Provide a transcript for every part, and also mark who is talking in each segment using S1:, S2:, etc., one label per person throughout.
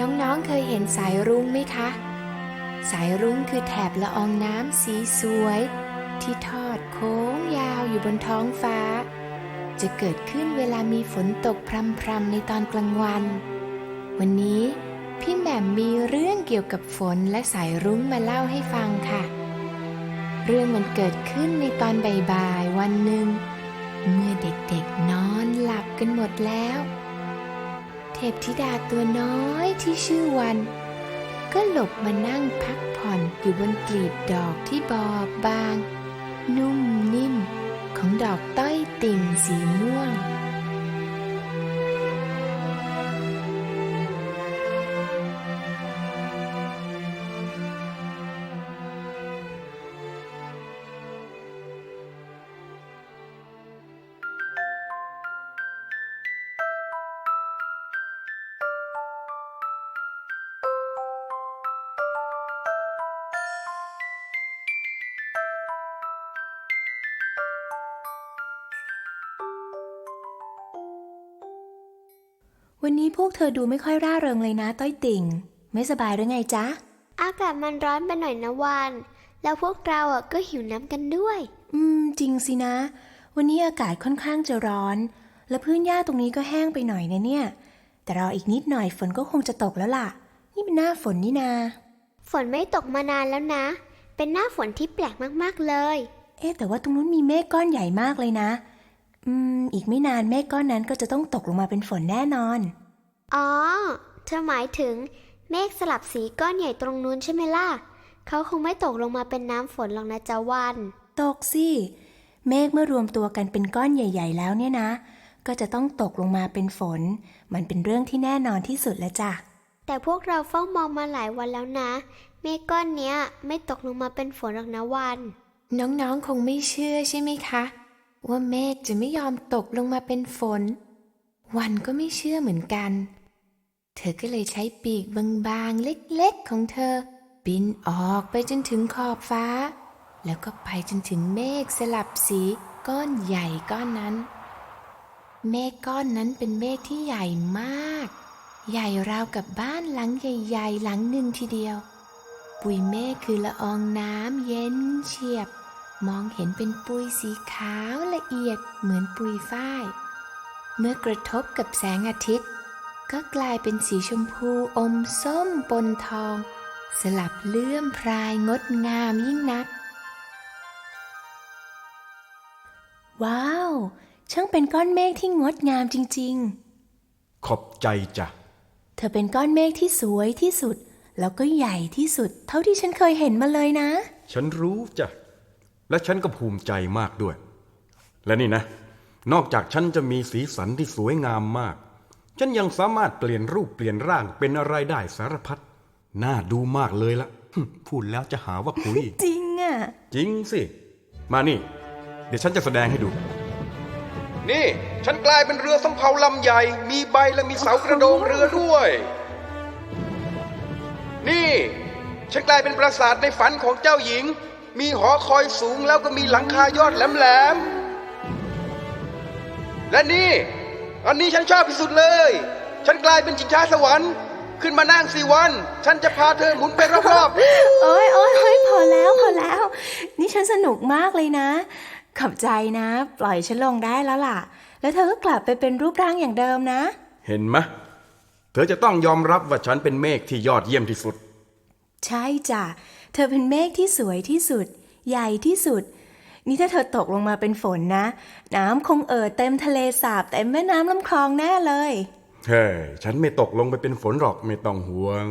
S1: น้องๆเคยเห็นสายรุ้งไหมคะ สายรุ้งคือแถบละอองน้ำสีสวย ที่ทอดโค้งยาวอยู่บนท้องฟ้า จะเกิดขึ้นเวลามีฝนตกพรำๆในตอนกลางวัน วันนี้พี่แหม่มมีเรื่องเกี่ยวกับฝนและสายรุ้งมาเล่าให้ฟังค่ะ เรื่องมันเกิดขึ้นในตอนบ่ายๆวันหนึ่งเมื่อเด็กๆนอนหลับกันหมดแล้ว เทพธิดาตัวน้อยที่ชื่อวัน ก็หลบมานั่งพักผ่อนอยู่บนกลีบดอกที่บอบบาง นุ่มนิ่ม ของดอกต้อยติ่งสีม่วง
S2: วันนี้พวกเธอดูไม่ค่อยร่าเริงเลยนะต้อยติ่ง ไม่สบายหรือไงจ๊ะ
S3: อากาศมันร้อนไปหน่อยนะวันแล้วพวกเราอะก็หิวน้ำกันด้วย
S2: อืม จริงสินะ วันนี้อากาศค่อนข้างจะร้อน และพื้นหญ้าตรงนี้ก็แห้งไปหน่อยนะเนี่ย แต่รออีกนิดหน่อยฝนก็คงจะตกแล้วล่ะ นี่เป็นหน้าฝนนี่นา
S3: ฝนไม่ตกมานานแล้วนะ เป็นหน้าฝนที่แปลกมากๆเลย
S2: เอ๊ะแต่ว่าตรงนู้นมีเมฆก้อนใหญ่มากเลยนะ อืม อีกไม่นานเมฆก้อนนั้นก็จะต้องตกลงมาเป็นฝนแน่นอน
S3: อ๋อ เธอหมายถึงเมฆสลับสีก้อนใหญ่ตรงนู้นใช่ไหมล่ะ เขาคงไม่ตกลงมาเป็นน้ำฝนหรอกนะจ๊ะวัน
S2: ตกสิ เมฆเมื่อรวมตัวกันเป็นก้อนใหญ่ ๆ แล้วเนี่ยนะ ก็จะต้องตกลงมาเป็นฝน มันเป็นเรื่องที่แน่นอนที่สุดแล้วจ้ะ
S3: แต่พวกเราเฝ้ามองมาหลายวันแล้วนะ เมฆก้อนเนี้ย ไม่ตกลงมาเป็นฝนหรอกนะวัน
S1: น้องๆ คงไม่เชื่อใช่ไหมคะ ว่าเมฆจะไม่ยอมตกลงมาเป็นฝน วันก็ไม่เชื่อเหมือนกัน เธอก็เลยใช้ปีกบางๆ เล็กๆของเธอ บินออกไปจนถึงขอบฟ้า แล้วก็ไปจนถึงเมฆสลับสีก้อนใหญ่ก้อนนั้น เมฆก้อนนั้นเป็นเมฆที่ใหญ่มาก ใหญ่ราวกับบ้านหลังใหญ่ ๆ หลังหนึ่งทีเดียว ปุยเมฆคือละอองน้ำเย็นเฉียบ มองเห็นเป็นปุยสีขาวละเอียดเหมือนปุยฝ้าย เมื่อกระทบกับแสงอาทิตย์ ก็กลายเป็นสีชมพูอมส้มปนทอง สลับเลื่อมพรายงดงามยิ่งนัก
S2: ว้าว ช่างเป็นก้อนเมฆที่งดงามจริง
S4: ขอบใจจ้ะ
S2: ๆเธอเป็นก้อนเมฆที่สวยที่สุด แล้วก็ใหญ่ที่สุด เท่าที่ฉันเคยเห็นมาเลยนะ
S4: ฉันรู้จ้ะ และฉันก็ภูมิใจมากด้วย และนี่นะ นอกจากฉันจะมีสีสันที่สวยงามมาก ฉันยังสามารถเปลี่ยนรูปเปลี่ยนร่างเป็นอะไรได้สารพัดน่าดูมากเลยละหึพูดแล้วจะหาว่าคุย
S2: จริงอะ
S4: จริงสิ มานี่ เดี๋ยวฉันจะแสดงให้ดู นี่ ฉันกลายเป็นเรือสำเภาลำใหญ่ มีใบและมีเสากระโดงเรือด้วย นี่ ฉันกลายเป็นปราสาทในฝันของเจ้าหญิง มีหอคอยสูงแล้วก็มีหลังคายอดแหลมๆ และนี่ อันนี้ฉันชอบที่สุดเลย ฉันกลายเป็นจิงช้าสวรรค์ ขึ้นมานั่งสิวัน ฉันจะพาเธอหมุนไปรอบๆ
S2: โอ้ยโอ้ยโอ้ยพอแล้วพอแล้ว นี่ฉันสนุกมากเลยนะ ขอบใจนะ ปล่อยฉันลงได้แล้วล่ะ แล้วเธอก็กลับไปเป็นรูปร่างอย่างเดิมนะ
S4: เห็นไหมเธอจะต้องยอมรับว่าฉันเป็นเมฆที่ยอดเยี่ยมที่สุด
S2: ใช่จ้ะ เธอเป็นเมฆที่สวยที่สุด ใหญ่ที่สุด นี่ถ้าเธอตกลงมาเป็นฝนนะ น้ำคงเอ่อเต็มทะเลสาบเต็มแม่น้ำลำคลองแน่เลย
S4: เฮ้ย ฉันไม่ตกลงไปเป็นฝนหรอกไม่ต้องห่วง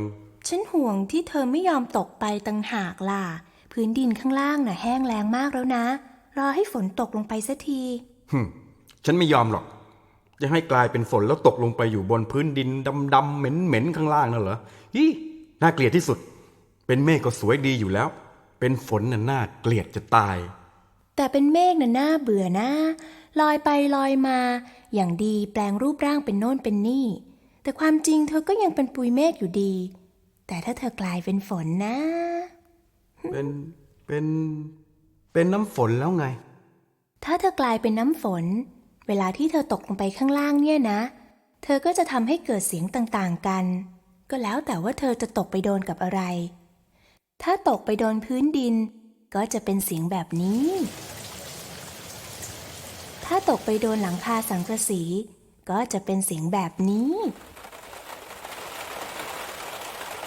S2: ฉันห่วงที่เธอไม่ยอมตกไปตังหากล่ะ พื้นดินข้างล่างน่ะแห้งแล้งมากแล้วนะ รอให้ฝนตกลงไปสักที
S4: หึมฉันไม่ยอมหรอก จะให้กลายเป็นฝนแล้วตกลงไปอยู่บนพื้นดินดำๆเหม็นๆข้างล่างนั่นเหรอฮีน่าเกลียดที่สุด เป็นเมฆก็สวยดีอยู่แล้ว เป็นฝนน่ะน่าเกลียดจะตาย
S2: แต่เป็นเมฆน่ะน่าเบื่อนะ ลอยไปลอยมา อย่างดีแปลงรูปร่างเป็นโน่นเป็นนี่ แต่ความจริงเธอก็ยังเป็นปุยเมฆอยู่ดี แต่ถ้าเธอกลายเป็นฝนนะ
S4: เป็นเป็นเป็นน้ำฝนแล้วไง
S2: ถ้าเธอกลายเป็นน้ำฝน เวลาที่เธอตกลงไปข้างล่างเนี่ยนะ เธอก็จะทำให้เกิดเสียงต่างๆกัน ก็แล้วแต่ว่าเธอจะตกไปโดนกับอะไร ถ้าตกไปโดนพื้นดิน ก็จะเป็นเสียงแบบนี้ ถ้าตกไปโดนหลังคาสังกะสี ก็จะเป็นเสียงแบบนี้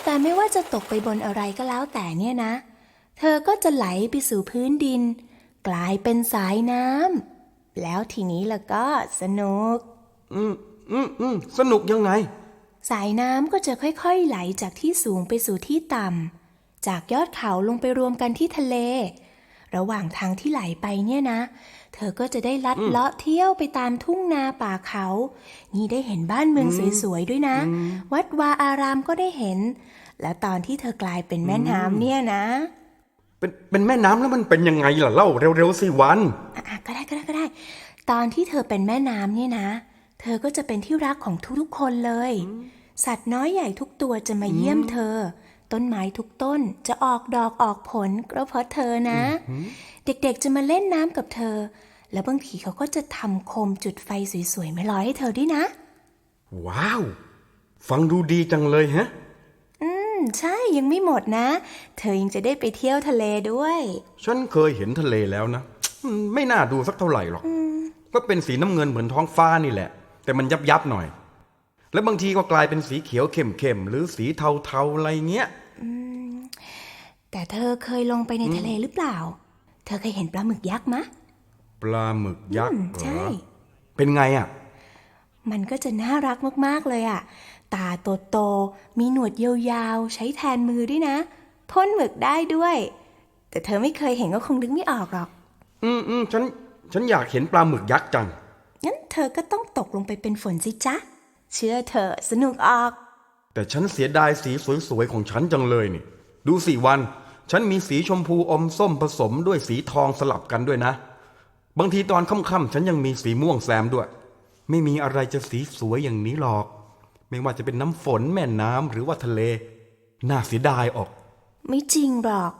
S2: แต่ไม่ว่าจะตกไปบนอะไรก็แล้วแต่เนี่ยนะ เธอก็จะไหลไปสู่พื้นดิน กลายเป็นสายน้ำ แล้วทีนี้ล่ะก็สนุก
S4: อืมอืมอืมสนุกยังไง
S2: สายน้ำก็จะค่อยๆ ไหลจากที่สูงไปสู่ที่ต่ำ จากยอดเขาลงไปรวมกันที่ทะเล ระหว่างทางที่ไหลไปเนี่ยนะ เธอก็จะได้ลัดเลาะเที่ยวไปตามทุ่งนาป่าเขา นี่ได้เห็นบ้านเมืองสวยๆด้วยนะ วัดวาอารามก็ได้เห็น และตอนที่เธอกลายเป็นแม่น้ำเนี่ยนะ
S4: เป็นเป็นแม่น้ำแล้วมันเป็นยังไงล่ะเล่าเร็วๆสิวัน
S2: อะๆก็ได้ก็ได้ก็ได้ ตอนที่เธอเป็นแม่น้ำเนี่ยนะ เธอก็จะเป็นที่รักของทุกๆคนเลย สัตว์น้อยใหญ่ทุกตัวจะมาเยี่ยมเธอ ต้นไม้ทุกต้นจะออกดอกออกผลก็เพราะเธอนะ เด็กๆจะมาเล่นน้ำกับเธอ แล้วบางทีเขาก็จะทำโคมจุดไฟสวยๆมาลอยให้เธอด้วยนะ
S4: ว้าว ฟังดูดีจังเลยฮะ
S2: อืม ใช่ยังไม่หมดนะ เธอยังจะได้ไปเที่ยวทะเลด้วย
S4: ฉันเคยเห็นทะเลแล้วนะอืมไม่น่าดูสักเท่าไหร่หรอก ก็เป็นสีน้ำเงินเหมือนท้องฟ้านี่แหละ แต่มันยับยับๆหน่อย แล้วบางทีก็กลายเป็นสีเขียวเข้มๆหรือสีเทาๆอะไรเงี้ย
S2: แต่เธอเคยลงไปในทะเลหรือเปล่า เธอเคยเห็นปลาหมึกยักษ์มะ
S4: ปลาหมึกยักษ์
S2: อืม
S4: เหร
S2: ใช่
S4: อเป็นไงอะ
S2: มันก็จะน่ารักมากๆเลยอะตาโตๆมีหนวดยาวๆ ใช้แทนมือด้วยนะ พ่นหมึกได้ด้วย แต่เธอไม่เคยเห็นก็คงนึกไม่ออกหรอก
S4: อืมอืมฉัน ฉันอยากเห็นปลาหมึกยักษ์จัง
S2: งั้นเธอก็ต้องตกลงไปเป็นฝนสิจ๊ะ เชื่อเธอะสนุกออก
S4: แต่ฉันเสียดายสีสวยๆของฉันจังเลยนี่ ดูสิวัน ฉันมีสีชมพูอมส้มผสมด้วยสีทองสลับกันด้วยนะ บางทีตอนค่ำๆฉันยังมีสีม่วงแซมด้วย ไม่มีอะไรจะสีสวยอย่างนี้หรอก ไม่ว่าจะเป็นน้ำฝนแม่น้ำหรือว่าทะเล น่าเสียดายออก
S2: ไม่จริงหรอก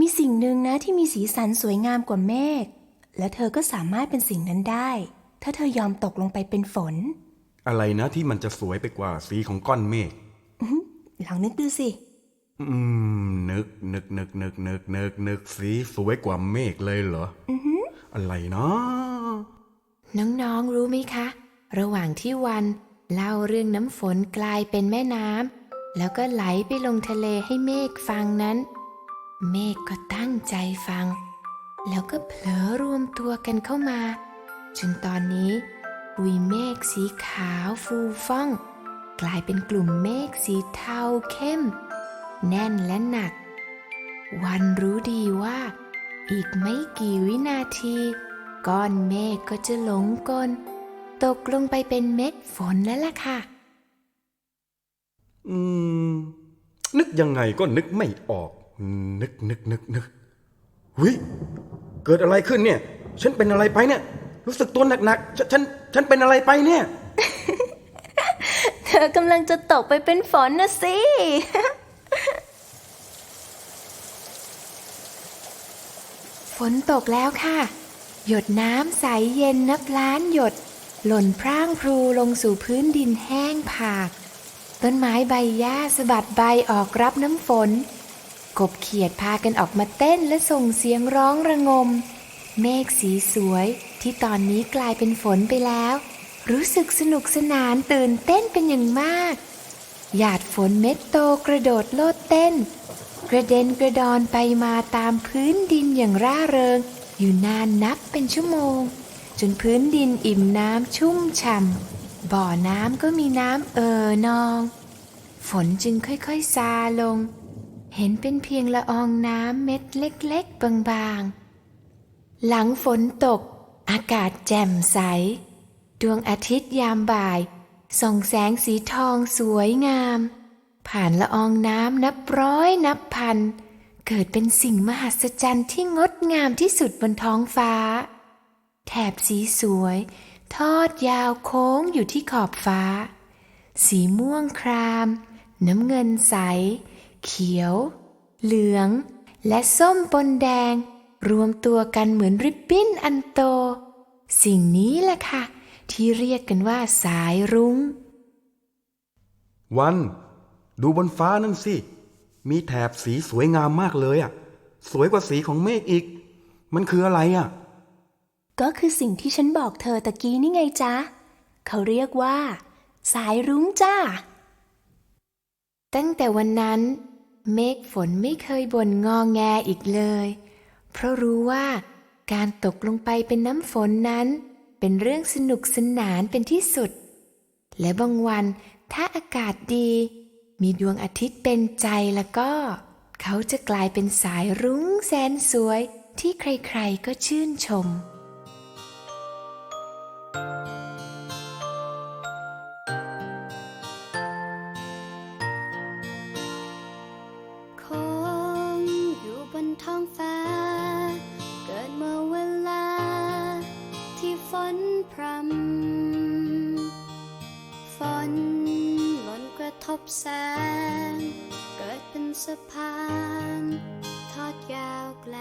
S2: มีสิ่งหนึ่งนะที่มีสีสันสวยงามกว่าเมฆและเธอก็สามารถเป็นสิ่งนั้นได้ ถ้าเธอยอมตกลงไปเป็นฝน
S4: อะไรนะที่มันจะสวยไปกว่าสีของก้อนเมฆ
S2: ลองนึกดูสิ
S4: อืม นึกนึกนึกนึกนึกนึกนึกสีสวยกว่าเมฆเลยเหรอออะไรเนาะ
S1: น้องๆ รู้ไหมคะ ระหว่างที่วันเล่าเรื่องน้ำฝนกลายเป็นแม่น้ำแล้วก็ไหลไปลงทะเลให้เมฆฟังนั้น เมฆก็ตั้งใจฟัง แล้วก็เผลอรวมตัวกันเข้ามา จนตอนนี้ ปุยเมฆสีขาวฟูฟ่อง กลายเป็นกลุ่มเมฆสีเทาเข้ม แน่นและหนัก วันรู้ดีว่า อีกไม่กี่วินาที ก้อนเมฆก็จะหลงกล ตกลงไปเป็นเม็ดฝนแล้วล่ะค่ะ
S4: อืม นึกยังไงก็นึกไม่ออก นึกนึกนึกนึกเฮ้ยเกิดอะไรขึ้นเนี่ย ฉันเป็นอะไรไปเนี่ย รู้สึกตัวหนักๆ ฉัน ฉันเป็นอะไรไปเนี่ย
S2: เธอกำลังจะตกไปเป็นฝนนะสิ
S1: ฝนตกแล้วค่ะ หยดน้ำใสเย็นนับล้านหยด หล่นพร่างพรูลงสู่พื้นดินแห้งผาก ต้นไม้ใบหญ้าสะบัดใบออกรับน้ำฝน กบเขียดพากันออกมาเต้นและส่งเสียงร้องระงม เมฆสีสวย ที่ตอนนี้กลายเป็นฝนไปแล้ว รู้สึกสนุกสนานตื่นเต้นเป็นอย่างมาก หยาดฝนเม็ดโตกระโดดโลดเต้น กระเด็นกระดอนไปมาตามพื้นดินอย่างร่าเริง อยู่นานนับเป็นชั่วโมง จนพื้นดินอิ่มน้ำชุ่มฉ่ำบ่อน้ำก็มีน้ำเอ่อนอง ฝนจึงค่อยๆซาลง เห็นเป็นเพียงละอองน้ำเม็ดเล็ก ๆ บางๆหลังฝนตก อากาศแจ่มใส ดวงอาทิตย์ยามบ่าย ส่องแสงสีทองสวยงาม ผ่านละอองน้ำนับร้อยนับพัน เกิดเป็นสิ่งมหัศจรรย์ที่งดงามที่สุดบนท้องฟ้า แถบสีสวย ทอดยาวโค้งอยู่ที่ขอบฟ้า สีม่วงคราม น้ำเงินใส เขียว เหลือง และส้มปนแดง รวมตัวกันเหมือนริบบิ้นอันโต สิ่งนี้แหละค่ะ ที่เรียกกันว่าสายรุง้ง
S4: วัน ดูบนฟ้านั่นสิ มีแถบสีสวยงามมากเลยอะ สวยกว่าสีของเมฆอีก มันคืออะไรอะ
S2: ก็คือสิ่งที่ฉันบอกเธอตะกี้นี่ไงจ๊ะ เขาเรียกว่า สายรุ้งจ้า
S1: ตั้งแต่วันนั้น เมฆฝนไม่เคยบ่นงอแงอีกเลย เพราะรู้ว่าการตกลงไปเป็นน้ำฝนนั้น เป็นเรื่องสนุกสนานเป็นที่สุด และบางวันถ้าอากาศดี มีดวงอาทิตย์เป็นใจแล้วก็ เขาจะกลายเป็นสายรุ้งแสนสวยที่ใครๆก็ชื่นชม
S5: แสง เกิดเป็นสะพาน ทอดยาวไกล